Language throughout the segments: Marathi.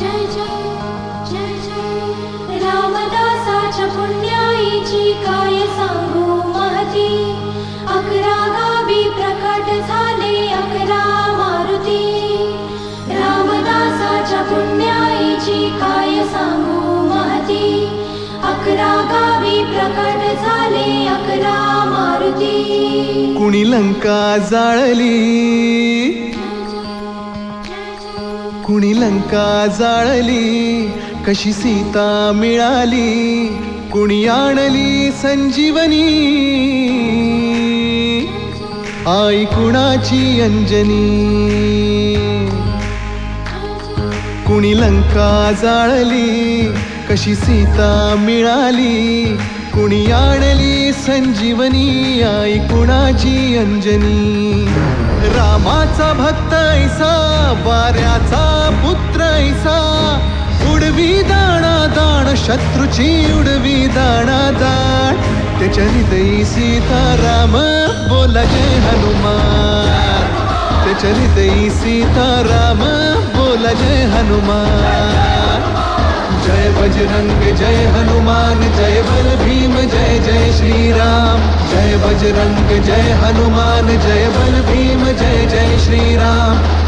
जय जय जय जय. रामदासाच्या पुण्याईची काय सांगू महती? अकरा गावी प्रकट झाले अकरा मारुती. रामदासाच्या पुण्याईची काय सांगू महती? अकरा गावी प्रकट झाले अकरा मारुती. कुणी लंका जाळली? कुणी लंका जाळली कशी सीता मिळाली कुणी आणली संजीवनी? आई कुणाची अंजनी? कुणी लंका जाळली कशी सीता मिळाली कुणी आणली संजीवनी? आई कुणाची अंजनी? रामाचा भक्त ऐसा शत्रूची उडवी दाणा दाण. ते हृदयी सीता बोला जय हनुमान. ते हृदयी सीता राम बोला जय हनुमान. जय बजरंग जय हनुमान जय बल भीम जय जय श्रीराम. जय बजरंग जय हनुमान जय बल भीम जय जय श्रीराम.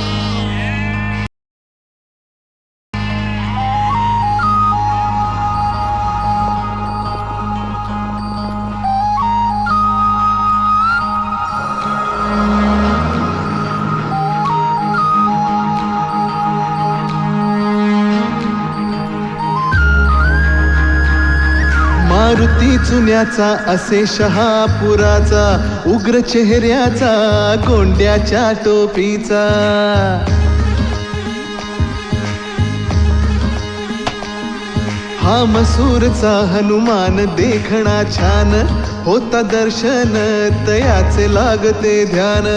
चुन्याचा असे शहापुराचा उग्र चेहऱ्याचा गोंड्याच्या टोपीचा. हा मसूरचा हनुमान देखणा छान होता दर्शन तयाचे लागते ध्यान.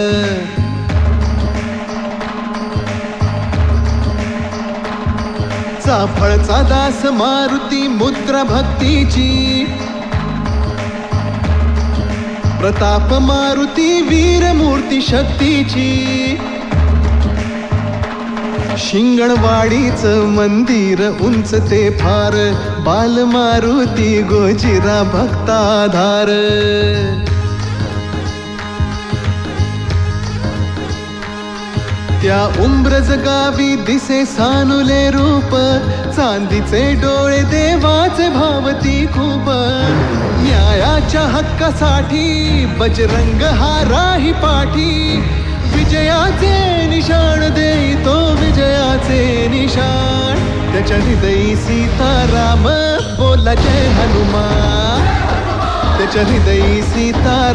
चाफळचा दास मारुती मुद्रा भक्तीची प्रताप मारुती वीरमूर्ती शक्तीची. शिंगणवाडीच मंदिर उंच ते फार बाल मारुती गोजिरा भक्ताधार. त्या उम्रज गावी दिसे सानुले रूप चांदीचे डोळे देवाचे भावती खूप. न्यायाच्या हक्कासाठी बजरंग हा राही पाठी. विजयाचे निशाण देई तो विजयाचे निशाण. त्याच्या हृदयी सीताराम बोला जय हनुमान. त्याच्या हृदयी सीताराम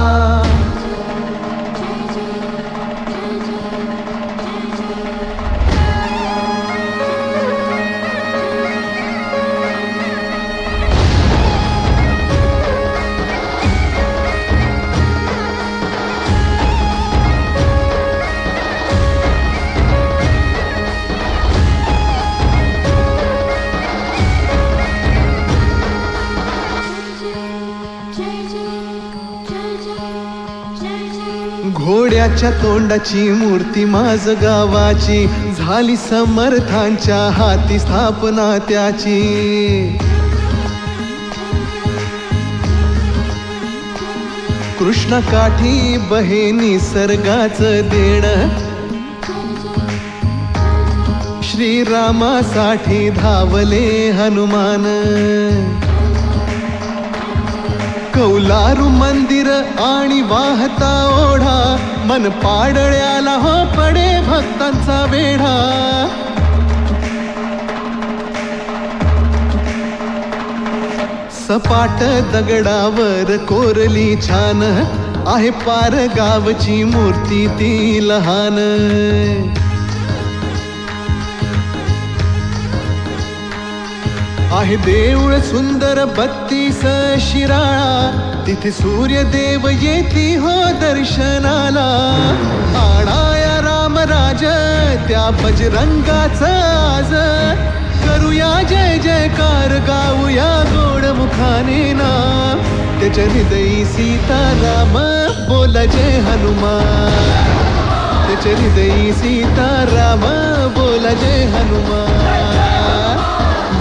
घोड्याच्या तोंडाची मूर्ती माझ गावाची. झाली समर्थांच्या हाती स्थापना त्याची. कृष्ण काठी बहेनी सर्गाच देण. श्रीरामासाठी धावले हनुमान. कौलारू मंदिर आणि वाहता ओढा. मन पाडळ्याला हो पडे भक्तांचा वेढा. सपाट दगडावर कोरली छान आहे पार गावची मूर्ती ती लहान. आहे देऊळ सुंदर बत्तीस शिराळा. तिथे सूर्यदेव येती हो दर्शनाला. आणाया रामराज त्या बजरंगाचा आज. करूया जय जयकार गाऊया गोड मुखाने ना. त्याच्या हृदयी सीताराम बोला जय हनुमान. त्याच्या हृदयी सीताराम बोला जय हनुमान.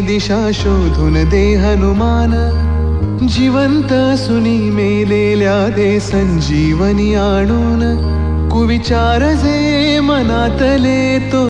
दिशा शोधून दे हनुमान. जिवंत सुनी मेलेल्या दे संजीवनी आणून. कुविचार जे मनातले तो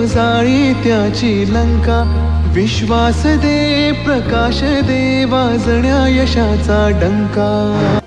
जाळी त्याची लंका. विश्वास दे प्रकाश दे वाजण्या यशाचा डंका.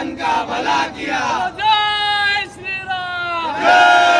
सब संतन का भला किया जय श्री राम जय श्री राम